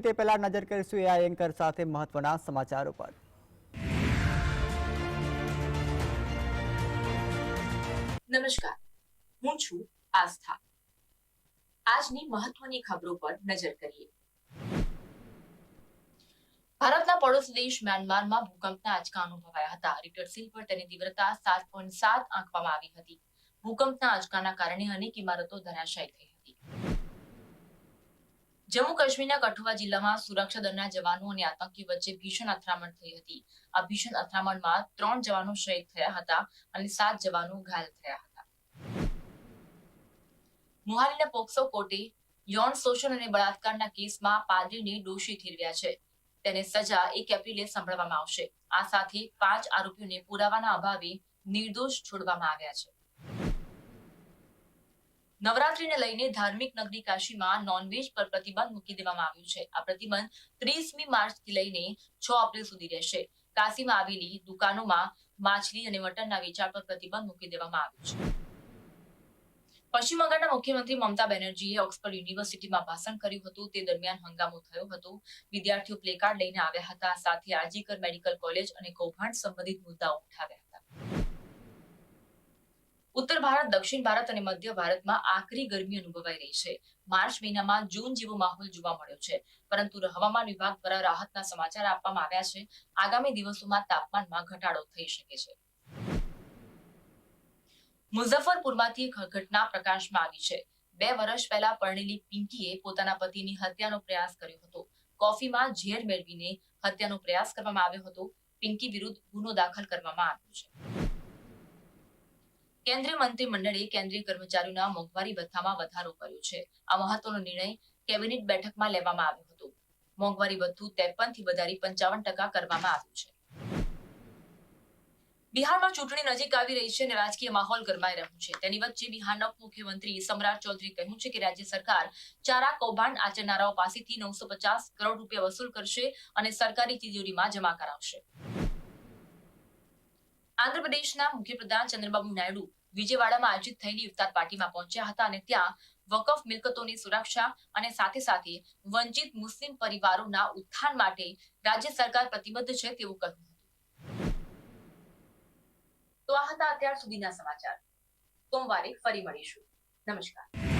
તે પહેલા નજર કરીશું એઆઈ એન્કર સાથે મહત્વના સમાચારો પર. નમસ્કાર. હું છું આસ્થા. આજની મહત્વની ખબરો પર નજર કરીએ. ભારતના પડોશી દેશ મ્યાનમારમાં ભૂકંપના આંચકા અનુભવાયા હતા. રિક્ટર સ્કેલ પર તેની તીવ્રતા સાત પોઈન્ટ સાત આંકવામાં આવી હતી. ભૂકંપના આંચકાના કારણે અનેક ઇમારતો ધરાશાયી થઈ હતી. જમ્મુ કાશ્મીરના કઠુઆ જિલ્લામાં સુરક્ષા દળના જવાનો અને આતંકી વચ્ચે ભીષણ અથડામણ થઈ હતી. આ ભીષણ અથડામણમાં ત્રણ જવાનો શહીદ થયા હતા અને સાત જવાનો ઘાયલ થયા હતા. મોહાલીના પોક્સો કોર્ટે યૌન શોષણ અને બળાત્કારના કેસમાં પાદરીને દોષી ઠેરવ્યા છે. તેને સજા એક એપ્રિલે સંભળવામાં આવશે. આ સાથે પાંચ આરોપીઓને પુરાવાના અભાવે નિર્દોષ છોડવામાં આવ્યા છે. નવરાત્રીને લઈને ધાર્મિક નગરી કાશીમાં નોનવેજ પર પ્રતિબંધ મૂકી દેવામાં આવ્યું છે. આ પ્રતિબંધ ત્રીસમી માર્ચથી લઈને છ એપ્રિલ સુધી રહેશે. કાશીમાં આવેલી દુકાનોમાં માછલી અને મટનના વેચાણ પર પ્રતિબંધ મૂકી દેવામાં આવ્યું છે. પશ્ચિમ બંગાળના મુખ્યમંત્રી મમતા બેનર્જીએ ઓક્સફર્ડ યુનિવર્સિટીમાં ભાષણ કર્યું હતું. તે દરમિયાન હંગામો થયો હતો. વિદ્યાર્થીઓ પ્લેકાર્ડ લઈને આવ્યા હતા. સાથે આજીકર મેડિકલ કોલેજ અને કૌભાંડ સંબંધિત મુદ્દાઓ ઉઠાવ્યા. ઉત્તર ભારત, દક્ષિણ ભારત અને મધ્ય ભારતમાં આકરી ગરમી અનુભવાઈ રહી છે. માર્ચ મહિનામાં જૂન જેવો માહોલ જોવા મળ્યો છે. પરંતુ હવામાન વિભાગ દ્વારા રાહતના સમાચાર આપવામાં આવ્યા છે. આગામી દિવસોમાં તાપમાનમાં ઘટાડો થઈ શકે છે. મુઝફ્ફરપુરમાંથી ઘટના પ્રકાશમાં આવી છે. બે વર્ષ પહેલા પરણેલી પિંકીએ પોતાના પતિની હત્યાનો પ્રયાસ કર્યો હતો. કોફીમાં ઝેર મેળવીને હત્યાનો પ્રયાસ કરવામાં આવ્યો હતો. પિંકી વિરુદ્ધ ગુનો દાખલ કરવામાં આવ્યો છે. કેન્દ્રીય મંત્રીમંડળે કેન્દ્રીય કર્મચારીઓના મોંઘવારી ભથ્થામાં વધારો કર્યો છે. આ મહત્વનો નિર્ણય કેબિનેટ બેઠકમાં લેવામાં આવ્યો હતો. મોંઘવારી ભથ્થું ત્રેપનથી વધારી પંચાવન ટકા કરવામાં આવ્યું છે. બિહારમાં ચૂંટણી નજીક આવી રહી છે અને રાજકીય માહોલ ગરમાઈ રહ્યો છે. તેની વચ્ચે બિહારના ઉપમુખ્યમંત્રી સમ્રાટ ચૌધરી કહ્યું છે કે રાજ્ય સરકાર ચારા કૌભાંડ આચરનારાઓ પાસેથી નવસો પચાસ કરોડ રૂપિયા વસૂલ કરશે અને સરકારી તિજોરીમાં જમા કરાવશે. આંધ્રપ્રદેશના મુખ્યપ્રધાન ચંદ્રબાબુ નાયડુ વિજયવાડામાં આયોજિત થયેલી ઇફતાર પાર્ટીમાં પહોંચ્યા હતા અને ત્યાં વકફ મિલકતોની સુરક્ષા અને સાથે સાથે વંચિત મુસ્લિમ પરિવારોના ઉત્થાન માટે રાજ્ય સરકાર પ્રતિબદ્ધ છે તેવું કહ્યું હતું. તો આ હતા અત્યાર સુધીના સમાચાર. સોમવારે ફરી મળીશું. નમસ્કાર.